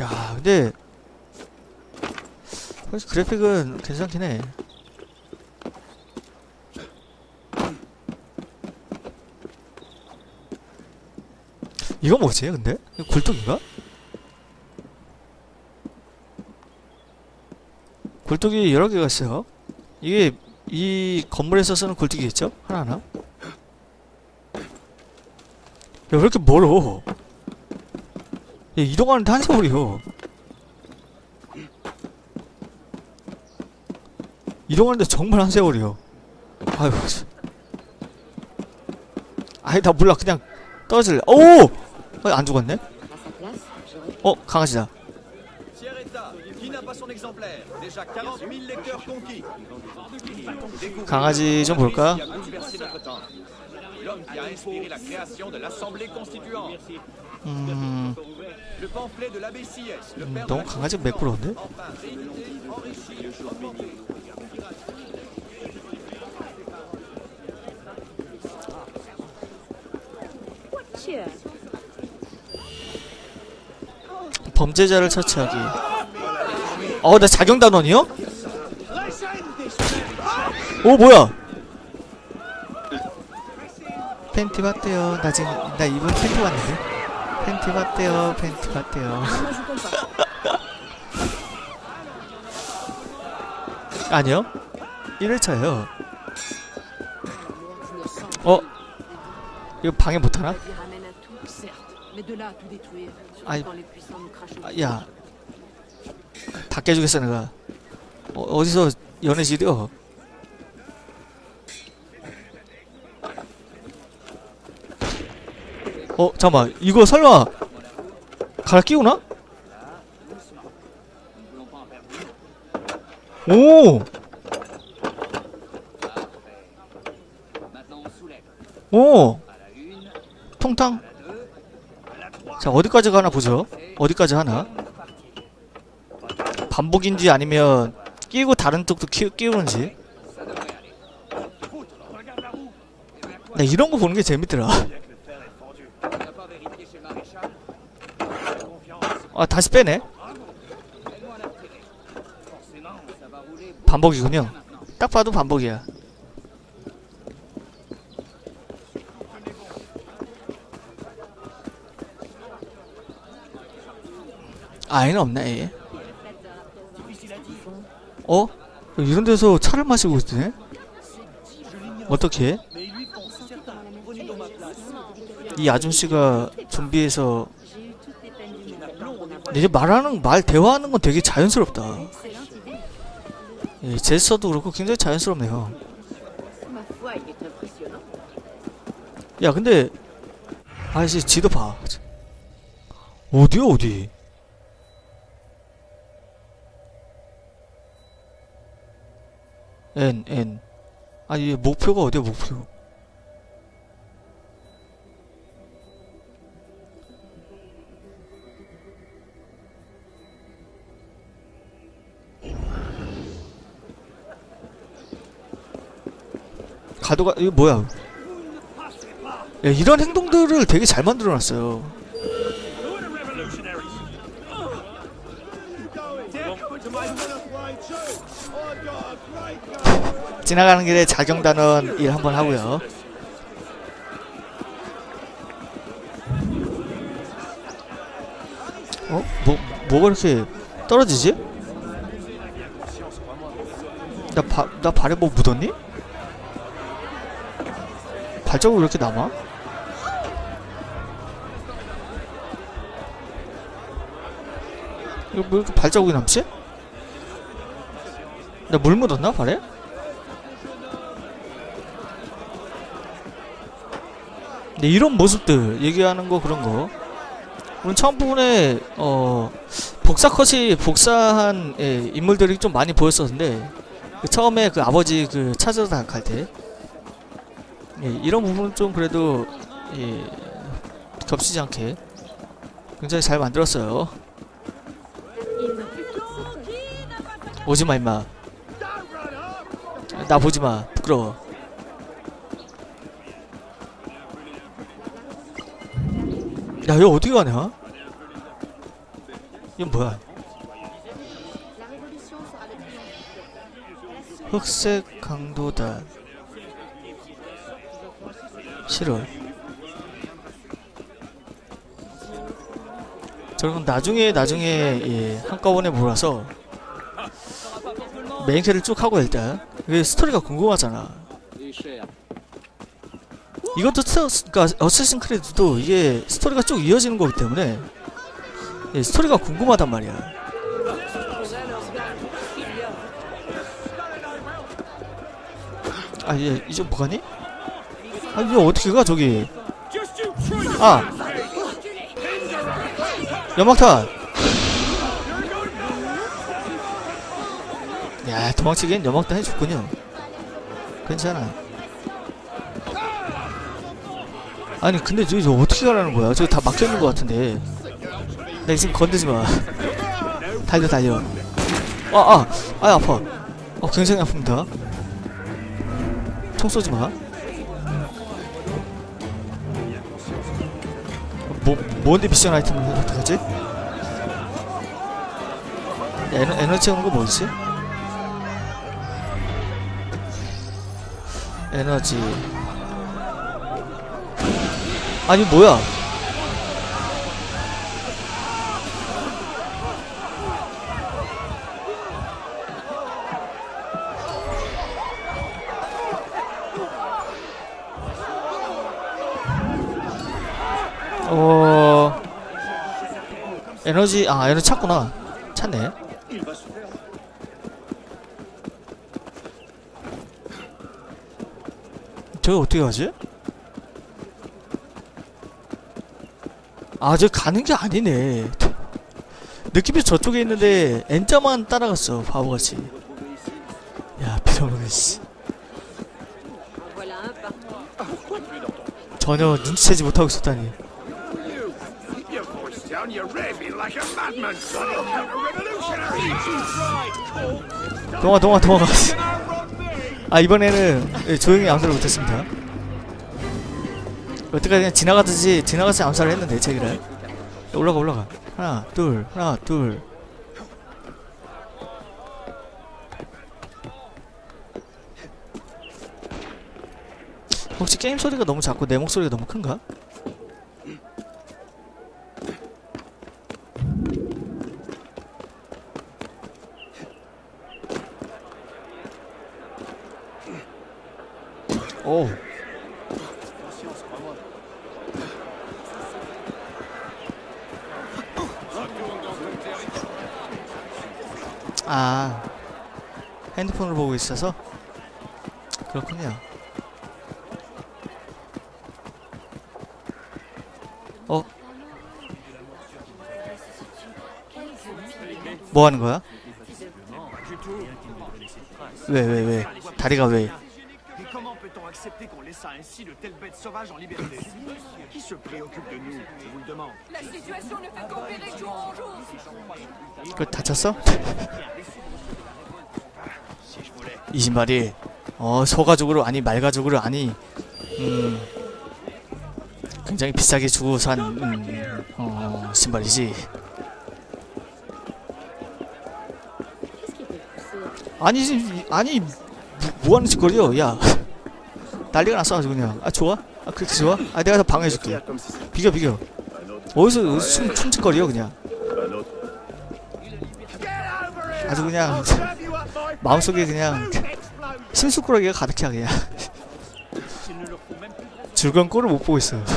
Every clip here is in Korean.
야 근데 그래픽은 괜찮긴 해 이거 뭐지 근데? 굴뚝인가? 굴뚝이 여러 개가 있어요 이게 이 건물에서 쓰는 굴뚝이겠죠? 하나하나? 야왜 이렇게 멀어 야 이동하는데 한 세월이요 이동하는데 정말 한 세월이요 아유 씨. 아이 나 몰라 그냥 떨어질래 오! 어, 안 죽었네? 어 강아지다 Sierretta, qui n'a pas son exemplaire Déjà 40 000 lecteurs conquis. 강아지 좀 볼까? 음... 음, 너무 강아지가 매끄러운데? 범죄자를 처치하기 어나 자경단원이요? 오 뭐야 팬티 봤대요 나 지금 나 이번 팬티 봤는데 팬티 봤대요 팬티 pas. 아니요 1회차예요 Je me sens 어? 이거 방해 못하나? qui ramène à tout, certes. Mais de là à tout détruire, surtout Aïe. quand les puissants nous crachent au 아, visage. 야, 다 깨주겠어 내가. 어, 어디서 연애 지려? 어, 잠깐만, 이거 설마 갈아 끼우나? 오, 오, 통탕. 자, 어디까지 가나 보죠. 어디까지 하나? 반복인지 아니면 끼고 다른 쪽도 끼, 끼우는지 나 이런 거 보는 게 재밌더라 아 다시 빼네 반복이군요 딱 봐도 반복이야 아예는 없네 아예 어? 이런 데서 차를 마시고 있네? 어떻게? 이 아줌씨가 좀비에서 이제 말하는 말 대화하는 건 되게 자연스럽다. 예, 제스처도 그렇고 굉장히 자연스럽네요. 야 근데 아저씨 지도 봐. 어디야 어디? N N 아니 목표가 어디야 목표? 가도가 이거 뭐야? 야, 이런 행동들을 되게 잘 만들어놨어요. 지나가는 길에 자경단원 일 한번 하고요. 어? 뭐, 뭐가 이렇게 떨어지지? 나 바, 나 발에 뭐 묻었니? 발자국 왜 이렇게 남아? 이거 왜 이렇게 발자국이 남지? 나 물 묻었나 발에? 네, 이런 모습들 얘기하는 거 그런 거. 오늘 처음 부분에 어 복사 컷이 복사한 예, 인물들이 좀 많이 보였었는데 그 처음에 그 아버지 그 찾으러 갈 때. 예, 이런 부분은 좀 그래도 예, 겹치지 않게 굉장히 잘 만들었어요. 오지마 임마. 나 보지마. 부끄러워. 야, 여기 어디 가냐? 이건 뭐야? 흑색 강도단 싫어. 저건 나중에 나중에 예, 한꺼번에 몰아서 캐를 쭉 하고 일단 이게 스토리가 궁금하잖아. 이것도 스토, 그러니까 어쌔신 크리드도 이게 스토리가 쭉 이어지는 거기 때문에 예, 스토리가 궁금하단 말이야. 아, 얘 이제 뭐 가니? 아, 이제 어떻게 가 저기? 아, 연막탄. 야, 도망치기엔 연막탄 해줬군요. 괜찮아. 아니, 근데 저기 저 어떻게 가라는 거야? 저기 다 막혀있는 것 같은데. 나 지금 건드지 마. 달려, 달려. 아, 아, 아, 아파. 어, 굉장히 아픕니다. 총 쏘지 마. 뭔데 미션 아이템을 어떡하지? 에너, 에너지 채우는 거 뭐지? 에너지. 아니, 뭐야? 에너지 아 에너지 찾구나. 찾네. 저기 어떻게 가지? 아 저 가는 게 아니네. 느낌이 저쪽에 있는데 N자만 따라갔어 바보같이. 야 빌어먹네 씨. 전혀 눈치채지 못하고 있었다니 like a madman. Counter-revolutionary. 동화 동화 동화 아 이번에는 예, 조용히 암살을 못했습니다 여태까지 그냥 지나가듯이 지나가듯이 암살을 했는데 제기를 올라가 올라가 하나 둘 하나 둘 혹시 게임 소리가 너무 작고 내 목소리가 너무 큰가? 오 아 핸드폰을 보고 있어서 그렇군요. 어? 뭐 하는 거야? 왜, 왜, 왜? 다리가 왜? Accepter qu'on laissa ainsi de telles bêtes sauvages en liberté Qui se préoccupe de nous Je vous le demande. La situation ne fait qu'empirer jour en jour. 그 다쳤어? 이 신발이 어 소가죽으로 아니 말가죽으로 아니 음 굉장히 비싸게 주고 산 음, 어, 신발이지. 아니 아니 뭐, 뭐 하는 짓거리요? 야 난리가 났어 아주 그냥. 아 좋아? 아 그렇게 좋아? 아 내가 더 방해해줄게. 비겨 비겨. 어디서 숨 춤짓거리요 그냥. 아주 그냥 마음속에 그냥 심술꾸러기가 가득해 그냥 즐거운 꼴을 못 보고 있어요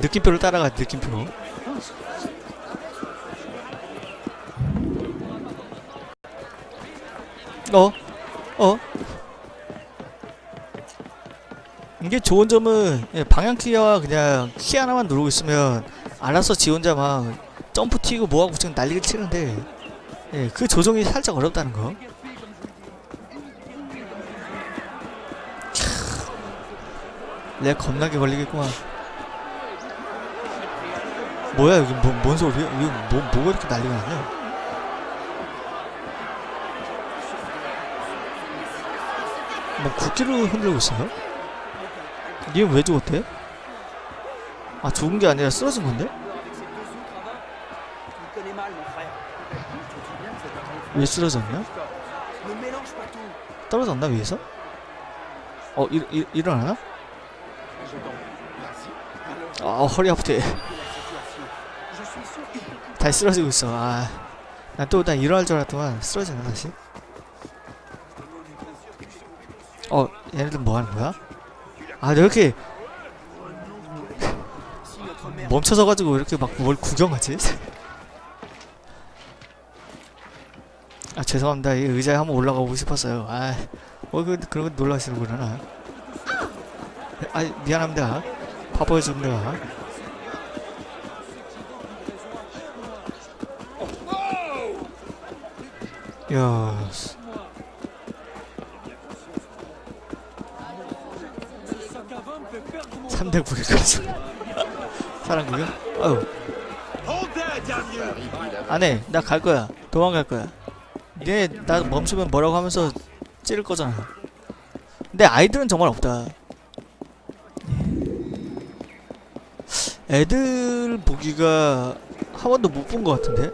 느낌표를 따라가 느낌표 어? 어? 이게 좋은 점은 예, 방향 키와 그냥 키 하나만 누르고 있으면 알아서 지 혼자 막 점프 튀고 뭐하고 지금 난리를 치는데 예, 그 조정이 살짝 어렵다는 거. 캬, 내 겁나게 걸리겠구만. 뭐야 여기 뭐, 뭔 소리야? 이거 뭐, 뭐가 이렇게 난리가 났냐? 뭐 국기를 흔들고 있어요? 얘는 왜 죽었대? 아 죽은 게 아니라 쓰러진 건데? 왜 쓰러졌냐? 떨어졌나 위에서? 어 일, 일, 일어나나? 아 허리 아프대 다시 쓰러지고 있어 아난또 난 일어날 줄 알았더만 쓰러지나 다시 어 얘네들 뭐 하는 거야? 아 이렇게 멈춰서가지고 이렇게 막 뭘 구경하지? 아 죄송합니다. 이 의자에 한번 올라가고 싶었어요. 아뭐 그, 그런 거 놀라시는구나. 아 미안합니다. 바보해줍니다 야 3대 900까지. 사람 구경? 아유! 안해 나 갈 거야. 도망갈 거야. 얘 나 멈추면 뭐라고 하면서 찌를 거잖아. 근데 아이들은 정말 없다. 애들 보기가 한 번도 못 본 것 같은데?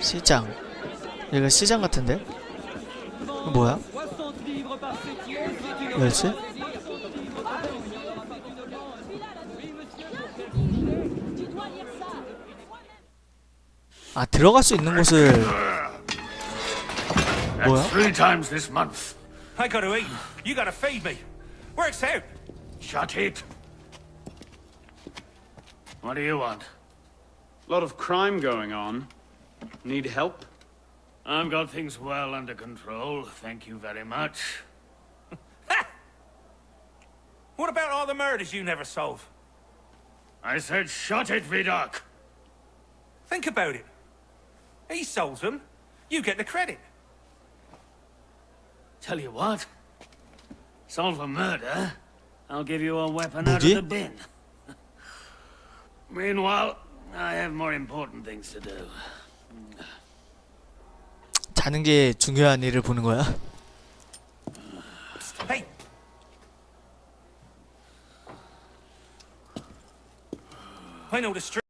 시장. 여기가 시장 같은데 뭐야 열쇠? 아 들어갈 수 있는 곳을 뭐야? Three times this month. I gotta eat. You gotta feed me. Works out. Shut it. What do you want? lot of crime going on. Need help? I've got things well under control, thank you very much. What about all the murders you never solve? I said shut it, Vidok! Think about it. He solves them. You get the credit. Tell you what. Solve a murder, I'll give you a weapon out of the bin. Meanwhile, I have more important things to do. 자는 게 중요한 일을 보는 거야?